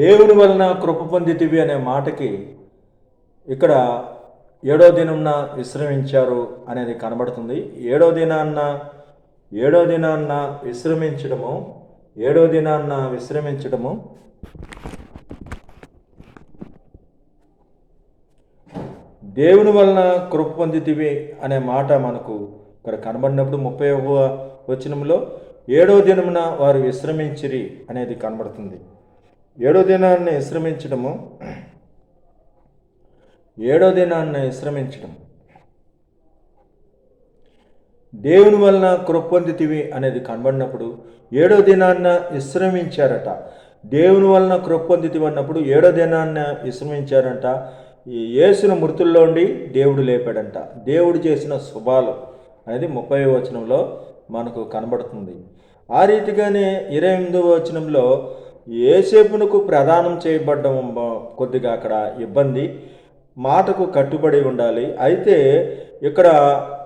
దేవుని వలన కృప పొందితివి అనే మాటకి ఇక్కడ ఏడో దినంన విశ్రమించారు అనేది కనబడుతుంది. ఏడో దినాన్న ఏడో దినాన్న విశ్రమించడము ఏడో దినాన్న విశ్రమించడము. దేవుని వలన కృప పొందితివి అనే మాట మనకు ఇక్కడ కనబడినప్పుడు ముప్పై వచనంలో ఏడో దినమున వారు విశ్రమించిరి అనేది కనబడుతుంది. ఏడో దినాన్ని విశ్రమించడము. ఏడో దినాన్ని విశ్రమించడం. దేవుని వలన కృపొందితివి అనేది కనబడినప్పుడు ఏడో దినాన్న విశ్రమించారట. దేవుని వలన కృపొందితివి అన్నప్పుడు ఏడో దినాన్న విశ్రమించారంట. ఈ మృతుల్లో ఉండి దేవుడు లేపాడంట. దేవుడు చేసిన శుభాలు అనేది ముప్పై వచనంలో మనకు కనబడుతుంది. ఆ రీతిగానే ఇరవై ఎనిమిదవ వచనంలో ఏసేపునకు ప్రదానం చేయబడ్డం కొద్దిగా అక్కడ ఇబ్బంది. మాటకు కట్టుబడి ఉండాలి. అయితే ఇక్కడ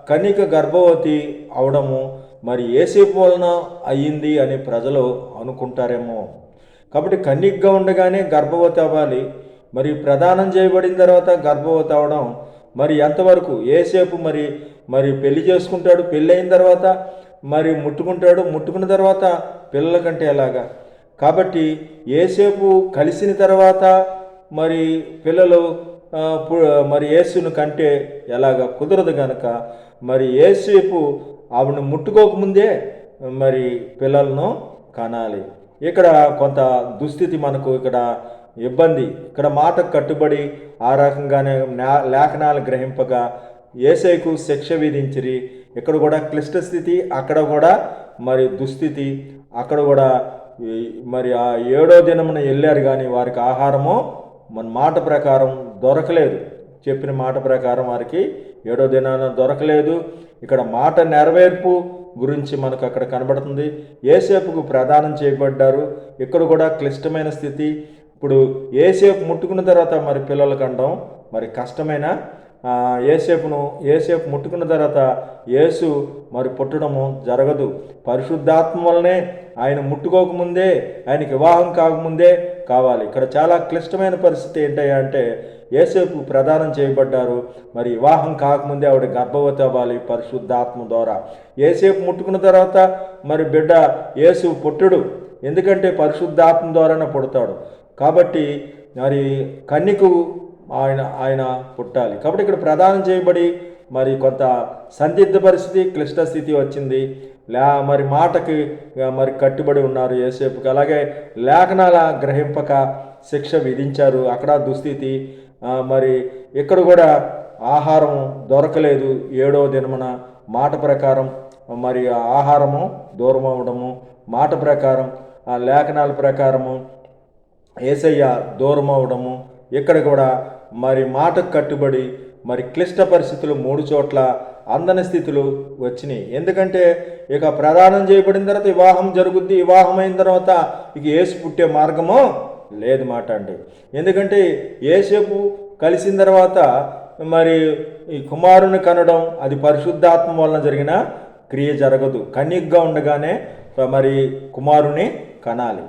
కనిక గర్భవతి అవడము మరి ఏసేపు వలన అయ్యింది అని ప్రజలు అనుకుంటారేమో. కాబట్టి కన్నిగ్గా ఉండగానే గర్భవతి అవ్వాలి. మరి ప్రదానం చేయబడిన తర్వాత గర్భవతి అవడం మరి ఎంతవరకు? ఏసేపు మరి మరి పెళ్ళి చేసుకుంటాడు పెళ్ళి అయిన తర్వాత మరి ముట్టుకుంటాడు. ముట్టుకున్న తర్వాత పిల్లల కంటే ఎలాగా? కాబట్టి ఏసేపు కలిసిన తర్వాత మరి పిల్లలు మరి యేసును కంటే ఎలాగ కుదరదు గనక మరి ఏసేపు ఆవిడని ముట్టుకోకముందే మరి పిల్లలను కనాలి. ఇక్కడ కొంత దుస్థితి మనకు ఇక్కడ ఇబ్బంది. ఇక్కడ మాట కట్టుబడి ఆ రకంగానే లేఖనాలు గ్రహింపగా ఏసైకు శిక్ష విధించిరి. ఇక్కడ కూడా క్లిష్ట స్థితి అక్కడ కూడా మరి దుస్థితి అక్కడ కూడా మరి ఆ ఏడో దినమున వెళ్ళారు కానీ వారికి ఆహారము మన మాట ప్రకారం దొరకలేదు. చెప్పిన మాట ప్రకారం వారికి ఏడో దినాన దొరకలేదు. ఇక్కడ మాట నెరవేర్పు గురించి మనకు అక్కడ కనబడుతుంది. ఏసేపుకు ప్రదానం చేయబడ్డారు. ఇక్కడ కూడా క్లిష్టమైన స్థితి. ఇప్పుడు ఏసేపు ముట్టుకున్న తర్వాత మరి పిల్లలు అండం మరి కష్టమైన ఏసేపును ఏసేపు ముట్టుకున్న తర్వాత యేసు మరి పుట్టడము జరగదు. పరిశుద్ధాత్మ వల్లనే ఆయన ముట్టుకోకముందే ఆయనకి వివాహం కాకముందే కావాలి. ఇక్కడ చాలా క్లిష్టమైన పరిస్థితి ఏంటయ్యా అంటే ఏసేపు ప్రదానం చేయబడ్డారు. మరి వివాహం కాకముందే ఆవిడ గర్భవతి అవ్వాలి పరిశుద్ధాత్మ ద్వారా. ఏసేపు ముట్టుకున్న తర్వాత మరి బిడ్డ యేసు పుట్టుడు. ఎందుకంటే పరిశుద్ధాత్మ ద్వారానే పుడతాడు. కాబట్టి మరి కన్యకు ఆయన ఆయన పుట్టాలి. కాబట్టి ఇక్కడ ప్రదానం చేయబడి మరి కొంత సందిగ్ధ పరిస్థితి క్లిష్ట స్థితి వచ్చింది. లే మరి మాటకి మరి కట్టుబడి ఉన్నారు ఏసేపుకి అలాగే లేఖనాల గ్రహింపక శిక్ష విధించారు. అక్కడ దుస్థితి మరి ఇక్కడ కూడా ఆహారం దొరకలేదు ఏడో దినమున. మాట ప్రకారం మరి ఆహారము దూరం అవ్వడము మాట ప్రకారం ఆ లేఖనాల ప్రకారము ఏసయ్య దూరం అవడము ఇక్కడ కూడా మరి మాటకు కట్టుబడి మరి క్లిష్ట పరిస్థితులు మూడు చోట్ల అందని స్థితులు వచ్చినాయి. ఎందుకంటే ఇక ప్రదానం చేయబడిన తర్వాత వివాహం జరుగుద్ది వివాహం అయిన తర్వాత ఇక ఏసు పుట్టే మార్గము లేదు మాట అండి. ఎందుకంటే ఏసేపు కలిసిన తర్వాత మరి ఈ కుమారుని కనడం అది పరిశుద్ధాత్మ వలన జరిగిన క్రియ జరగదు. కన్యగ్గా ఉండగానే మరి కుమారుని కనాలి.